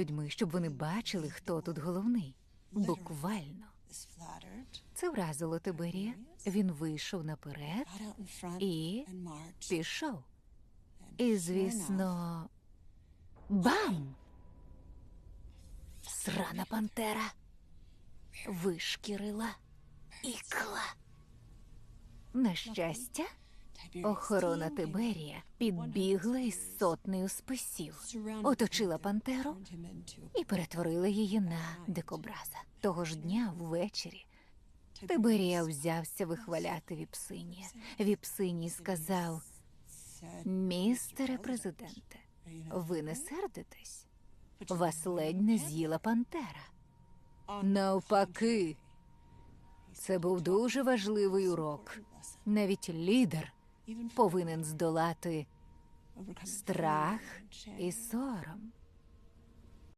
людьми, щоб вони бачили, хто тут головний. Буквально. Це вразило Тиберія. Він вийшов наперед і пішов. І, звісно, бам! Срана пантера вишкірила ікла. На щастя, охорона Тиберія підбігла із сотнею списів, оточила пантеру і перетворила її на дикобраза. Того ж дня ввечері Тиберія взявся вихваляти Віпсинія. Віпсиній сказав: Містере президенте, ви не сердитесь? Вас ледь не з'їла пантера. Навпаки, це був дуже важливий урок. Навіть лідер повинен здолати страх і сором.